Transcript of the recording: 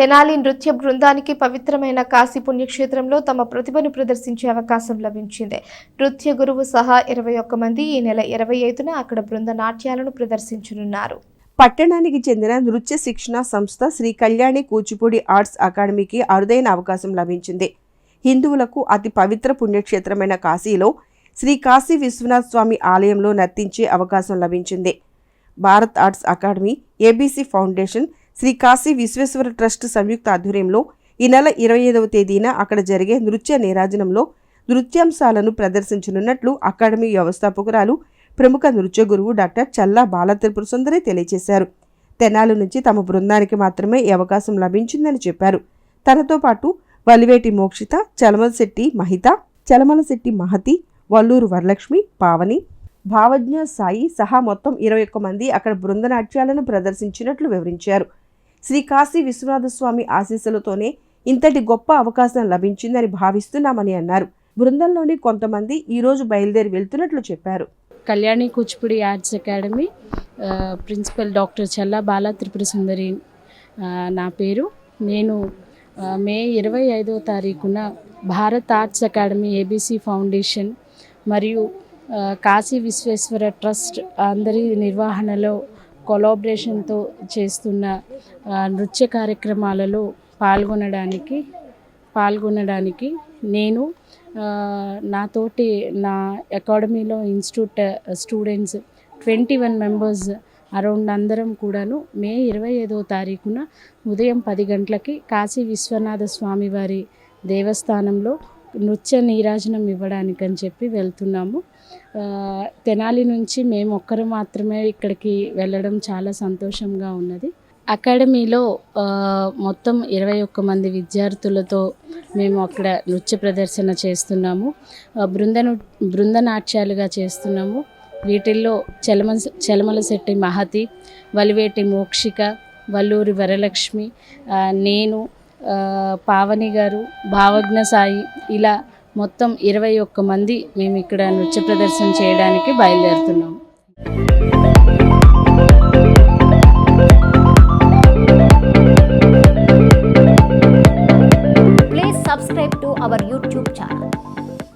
తెనాలి నృత్య బృందానికి పవిత్రమైన కాశీ పుణ్యక్షేత్రంలో తమ ప్రతిభను ప్రదర్శించే అవకాశం లభించింది. నృత్య గురువు సహా ఇరవై ఒక్క మంది ఈ నెల ఇరవై ఐదున అక్కడ బృంద నాట్యాలను ప్రదర్శించనున్నారు. పట్టణానికి చెందిన నృత్య శిక్షణ సంస్థ శ్రీ కళ్యాణి కూచిపూడి ఆర్ట్స్ అకాడమీకి అరుదైన అవకాశం లభించింది. హిందువులకు అతి పవిత్ర పుణ్యక్షేత్రమైన కాశీలో శ్రీ కాశీ విశ్వనాథ్ స్వామి ఆలయంలో నర్తించే అవకాశం లభించింది. Bharat arts academy ABC foundation Shri Kashi Vishweshwara trust సంయుక్త ఆధ్వర్యంలో ఈ నెల ఇరవై ఐదవ తేదీన అక్కడ జరిగే నృత్య నీరాజనంలో నృత్యాంశాలను ప్రదర్శించనున్నట్లు అకాడమీ వ్యవస్థాపకురాలు ప్రముఖ నృత్య గురువు డాక్టర్ చల్లా బాలత్రిపుర సుందరి తెలియజేశారు. తెనాలి నుంచి తమ బృందానికి మాత్రమే ఈ అవకాశం లభించిందని చెప్పారు. తనతో పాటు వలివేటి మోక్షిత చలమలశెట్టి మహిత చలమలశెట్టి మహతి వల్లూరు వరలక్ష్మి పావని భావజ్ఞ సాయి సహా మొత్తం ఇరవై ఒక్క మంది అక్కడ బృందనాట్యాలను ప్రదర్శించినట్లు వివరించారు. శ్రీ కాశీ విశ్వనాథ స్వామి ఆశీస్సులతోనే ఇంతటి గొప్ప అవకాశం లభించిందని భావిస్తున్నామని అన్నారు. బృందంలోని కొంతమంది ఈరోజు బయలుదేరి వెళ్తున్నట్లు చెప్పారు. Kalyani Kuchipudi arts academy principal doctor Challa Bala Tripura Sundari నా పేరు. నేను మే ఇరవై ఐదవ తారీఖున Bharat arts academy ABC foundation మరియు కాశీ విశ్వేశ్వర ట్రస్ట్ అందరి నిర్వహణలో కొలాబరేషన్తో చేస్తున్న నృత్య కార్యక్రమాలలో పాల్గొనడానికి పాల్గొనడానికి నేను నాతోటి నా అకాడమీలో institute students twenty one members around అందరం కూడాను మే ఇరవై ఐదో తారీఖున ఉదయం పది గంటలకి కాశీ విశ్వనాథ స్వామివారి దేవస్థానంలో నృత్య నీరాజనం ఇవ్వడానికి అని చెప్పి వెళ్తున్నాము. తెనాలి నుంచి మేము ఒక్కరు మాత్రమే ఇక్కడికి వెళ్ళడం చాలా సంతోషంగా ఉన్నది. అకాడమీలో మొత్తం ఇరవై ఒక్క మంది విద్యార్థులతో మేము అక్కడ నృత్య ప్రదర్శన చేస్తున్నాము. బృందను బృంద చేస్తున్నాము. వీటిల్లో చలమ చలమలశెట్టి మహతి వలివేటి మోక్షిక వల్లూరి వరలక్ష్మి నేను పావని గారు భావజ్ఞ సాయి ఇలా మొత్తం ఇరవై ఒక్క మంది మేము ఇక్కడ నృత్య ప్రదర్శన చేయడానికి బయలుదేరుతున్నాము